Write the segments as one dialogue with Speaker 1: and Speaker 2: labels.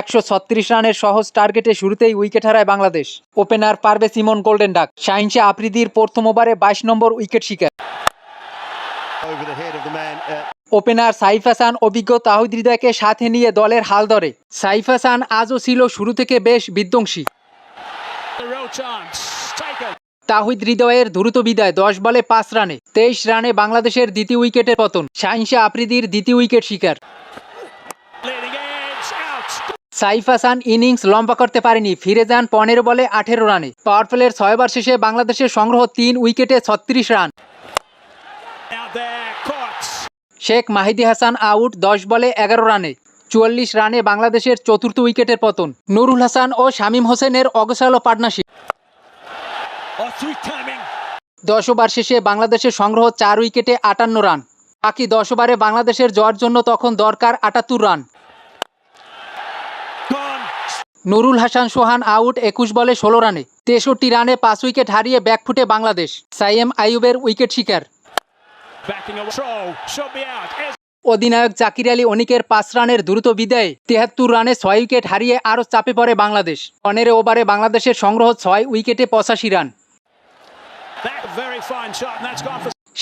Speaker 1: একশো ছত্রিশ রানের সহজ টার্গেটে শুরুতেই উইকেট হারায় বাংলাদেশ। ওপেনার পারবে সিমন গোল্ডেন ডাক। শাহিনশা আফ্রিদির প্রথম ওভারে বাইশ নম্বর উইকেট শিকার.
Speaker 2: Uh,
Speaker 1: ওপেনার সাইফ হাসান অভিজ্ঞ তাহিদ হৃদয়কে সাথে নিয়ে দলের হাল ধরে। সাইফ হাসান আজও ছিল শুরু থেকে বেশ বিধ্বংসী. তাহিদ হৃদয়ের দ্রুত বিদায় দশ বলে পাঁচ রানে। তেইশ রানে বাংলাদেশের দ্বিতীয় উইকেটের পতন। শাহিনশা আফ্রিদির দ্বিতীয় উইকেট শিকার। সাইফ হাসান ইনিংস লম্বা করতে পারেনি। ফিরে যান পনেরো বলে আঠেরো রানে। পাওয়ার প্লের ছয় বার শেষে বাংলাদেশের সংগ্রহ তিন উইকেটে ছত্রিশ রান. শেখ মাহিদি হাসান আউট দশ বলে এগারো রানে। চুয়াল্লিশ রানে বাংলাদেশের চতুর্থ উইকেটের পতন। নুরুল হাসান ও শামীম হোসেনের অগসালো পার্টনারশিপ. দশ ওভার শেষে বাংলাদেশের সংগ্রহ চার উইকেটে আটান্ন রান। বাকি দশ ওভারে বাংলাদেশের জয়ের জন্য তখন দরকার আটাত্তর রান. নুরুল হাসান সোহান আউট একুশ বলে ষোলো রানে তেষট্টি রানে পাঁচ উইকেট হারিয়ে ব্যাকফুটে বাংলাদেশ সাইএম আইয়ুবের উইকেট শিকার। অধিনায়ক জাকির আলী অনিকের পাঁচ রানের দ্রুত বিদায়ে তেহাত্তর রানে ছয় উইকেট হারিয়ে আরও চাপে পড়ে বাংলাদেশ। পনেরো ওভারে বাংলাদেশের সংগ্রহ ছয় উইকেটে পঁচাশি রান।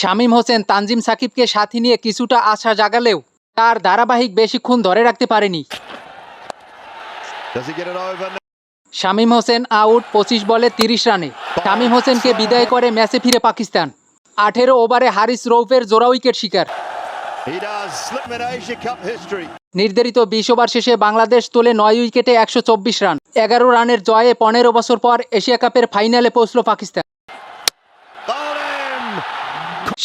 Speaker 1: শামীম হোসেন তানজিম সাকিবকে সাথে নিয়ে কিছুটা আশা জাগালেও তার ধারাবাহিক বেশিক্ষণ ধরে রাখতে পারেনি। শামীম হোসেন আউট পঁচিশ বলে তিরিশ রানে। শামীম হোসেনকে বিদায় করে ম্যাচে ফিরে পাকিস্তান। আঠেরো ওভারে হারিস রৌফের জোড়া উইকেট শিকার. নির্ধারিত বিশ ওভার শেষে বাংলাদেশ তোলে নয় উইকেটে একশো চব্বিশ রান। এগারো রানের জয়ে পনেরো বছর পর এশিয়া কাপের ফাইনালে পৌঁছল পাকিস্তান.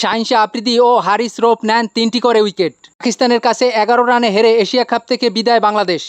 Speaker 1: শাহিনশা আফ্রিদি ও হারিস রোপ নেন তিনটি করে উইকেট। পাকিস্তানের কাছে এগারো রানে হেরে এশিয়া কাপ থেকে বিদায় বাংলাদেশ।